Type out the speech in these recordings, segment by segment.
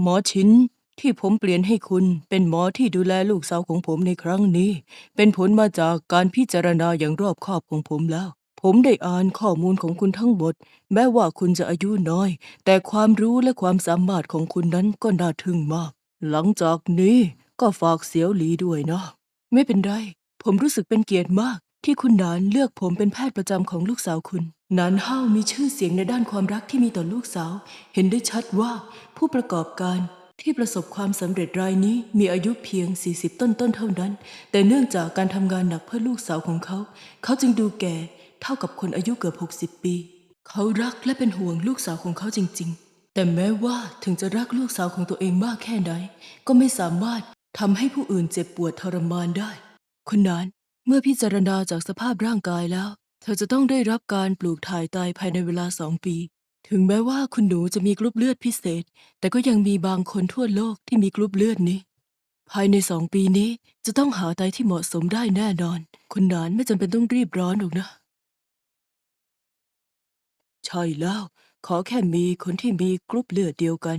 หมอชินที่ผมเปลี่ยนให้คุณเป็นหมอที่ดูแลลูกสาวของผมในครั้งนี้ เป็นผลมาจากการพิจารณาอย่างรอบคอบของผมแล้ว ผมได้อ่านข้อมูลของคุณทั้งหมด แม้ว่าคุณจะอายุน้อย แต่ความรู้และความสามารถของคุณนั้นก็น่าทึ่งมาก หลังจากนี้ก็ฝากเสียวหลีด้วยนะ ไม่เป็นไร ผมรู้สึกเป็นเกียรติมาก ที่คุณนานเลือกผมเป็นแพทย์ประจำของลูกสาวคุณนานเฮามีชื่อเสียงในด้านความรักที่มีต่อลูกสาว เห็นได้ชัดว่าผู้ประกอบการที่ประสบความสำเร็จรายนี้มีอายุเพียง 40 ต้นต้นๆเท่านั้น แต่เนื่องจากการทำงานหนักเพื่อลูกสาวของเขา เขาจึงดูแก่เท่ากับคนอายุเกือบ 60 ปี เขารักและเป็นห่วงลูกสาวของเขาจริง ๆ แต่แม้ว่าถึงจะรักลูกสาวของตัวเองมากแค่ไหนก็ไม่สามารถทำให้ผู้อื่นเจ็บปวดทรมานได้ คุณนาน เมื่อพิจารณาจากสภาพร่างกายแล้ว เธอจะต้องได้รับการปลูกถ่ายไตภายในเวลาสองปี ถึงแม้ว่าคุณหนูจะมีกรุ๊ปเลือดพิเศษ แต่ก็ยังมีบางคนทั่วโลกที่มีกรุ๊ปเลือดนี้ ภายในสองปีนี้จะต้องหาไตที่เหมาะสมได้แน่นอน คุณหนานไม่จำเป็นต้องรีบร้อนหรอกนะ ใช่แล้ว ขอแค่มีคนที่มีกรุ๊ปเลือดเดียวกัน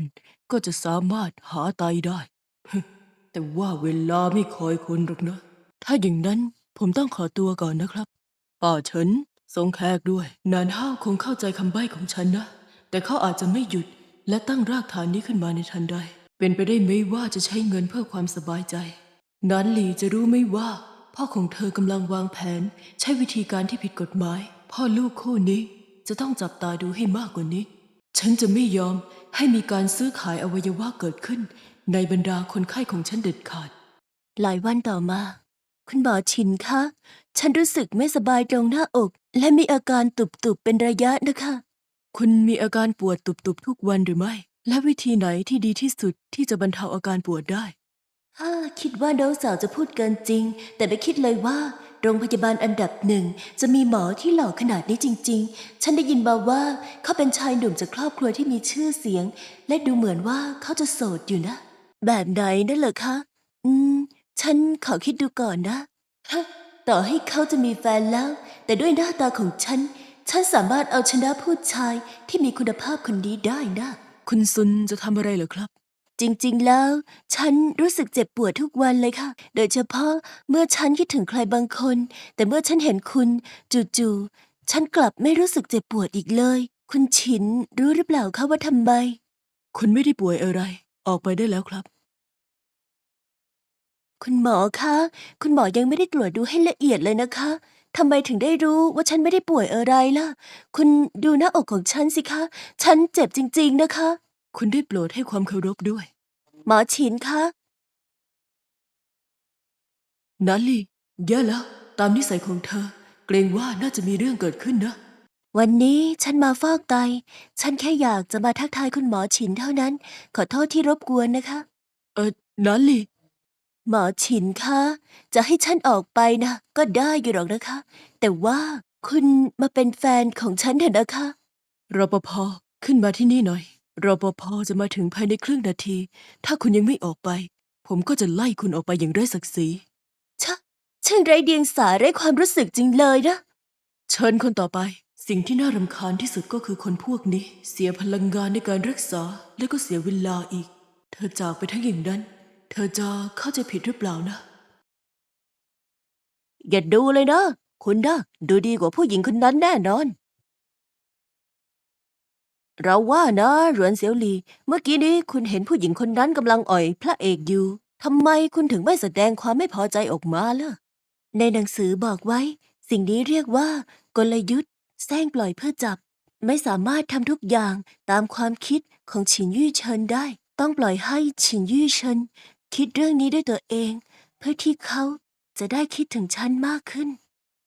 ก็จะสามารถหาไตได้ แต่ว่าเวลาไม่คอยคนหรอกนะ ถ้าอย่างนั้น ผมต้องขอตัวก่อนนะครับ ป่าเฉินทรงแขกด้วย นานห้าวคงเข้าใจคำใบ้ของฉันนะ แต่เขาอาจจะไม่หยุดและตั้งรากฐานนี้ขึ้นมาในทันใด เป็นไปได้ไหมว่าจะใช้เงินเพื่อความสบายใจ นานหลีจะรู้ไหมว่า พ่อของเธอกำลังวางแผน ใช้วิธีการที่ผิดกฎหมาย พ่อลูกคู่นี้จะต้องจับตาดูให้มากกว่านี้ ฉันจะไม่ยอมให้มีการซื้อขายอวัยวะเกิดขึ้น ในบรรดาคนไข้ของฉันเด็ดขาด หลายวันต่อมา คุณหมอชินคะ ฉันรู้สึกไม่สบายตรงหน้าอก และมีอาการตุบๆเป็นระยะนะคะ คุณมีอาการปวดตุบๆทุกวันหรือไม่ และวิธีไหนที่ดีที่สุดที่จะบรรเทาอาการปวดได้ถ้าคิดว่าน้องสาวจะพูดเกินจริง แต่ไม่คิดเลยว่า โรงพยาบาลอันดับหนึ่ง จะมีหมอที่หล่อขนาดนี้จริง ๆ ฉันได้ยินมาว่าเขาเป็นชายหนุ่มจากครอบครัวที่มีชื่อเสียง และดูเหมือนว่าเขาจะโสดอยู่นะ แบบไหนนั่นเหรอคะ อืม ฉันขอคิดดูก่อนนะฮะต่อให้เขาจะมีแฟนแล้ว แต่ด้วยหน้าตาของฉัน ฉันสามารถเอาชนะผู้ชายที่มีคุณภาพคนนี้ได้นะ คุณซุนจะทำอะไรเหรอครับ จริงๆแล้ว ฉันรู้สึกเจ็บปวดทุกวันเลยค่ะ โดยเฉพาะเมื่อฉันคิดถึงใครบางคน แต่เมื่อฉันเห็นคุณ จู่ๆฉันกลับไม่รู้สึกเจ็บปวดอีกเลย คุณฉินรู้หรือเปล่าคะว่าทำไม คุณไม่ได้ป่วยอะไร ออกไปได้แล้วครับ คุณหมอคะ คุณหมอยังไม่ได้ตรวจดูให้ละเอียดเลยนะคะ ทำไมถึงได้รู้ว่าฉันไม่ได้ป่วยอะไรล่ะ คุณดูหน้าอกของฉันสิคะ ฉันเจ็บจริง ๆนะคะ คุณได้โปรดให้ความเคารพด้วย หมอฉินคะ นัลลี่แย่แล้ว ตามนิสัยของเธอ เกรงว่าน่าจะมีเรื่องเกิดขึ้นนะ วันนี้ฉันมาฟอกไต ฉันแค่อยากจะมาทักทายคุณหมอฉินเท่านั้น ขอโทษที่รบกวนนะคะ เออนัลลี่ หมอฉินคะ จะให้ฉันออกไปนะ ก็ได้อยู่หรอกนะคะ แต่ว่าคุณมาเป็นแฟนของฉันเถอะนะคะรปภขึ้นมาที่นี่หน่อยรปภจะมาถึงภายในครึ่งนาที ถ้าคุณยังไม่ออกไป ผมก็จะไล่คุณออกไปอย่างไร้ศักดิ์ศรีชะช่างไร้เดียงสาไร้ความรู้สึกจริงเลยนะ เชิญคนต่อไป สิ่งที่น่ารำคาญที่สุดก็คือคนพวกนี้ เสียพลังงานในการรักษา และก็เสียเวลาอีก เธอจากไปทั้งอย่างนั้น เธอจะเข้าใจผิดหรือเปล่านะ อย่าดูเลยนะ คุณนะดูดีกว่าผู้หญิงคนนั้นแน่นอน เราว่านะหรวนเสียวหลี เมื่อกี้นี้คุณเห็นผู้หญิงคนนั้นกำลังอ่อย พระเอกอยู่ทำไมคุณถึงไม่แสดงความไม่พอใจออกมาล่ะ ในหนังสือบอกไว้ สิ่งนี้เรียกว่า กลยุทธ์แซงปล่อยเพื่อจับ ไม่สามารถทำทุกอย่างตามความคิดของฉินยี่เฉินได้ ต้องปล่อยให้ฉินยี่เฉิน คิดเรื่องนี้ด้วยตัวเอง เพื่อที่เขาจะได้คิดถึงฉันมากขึ้น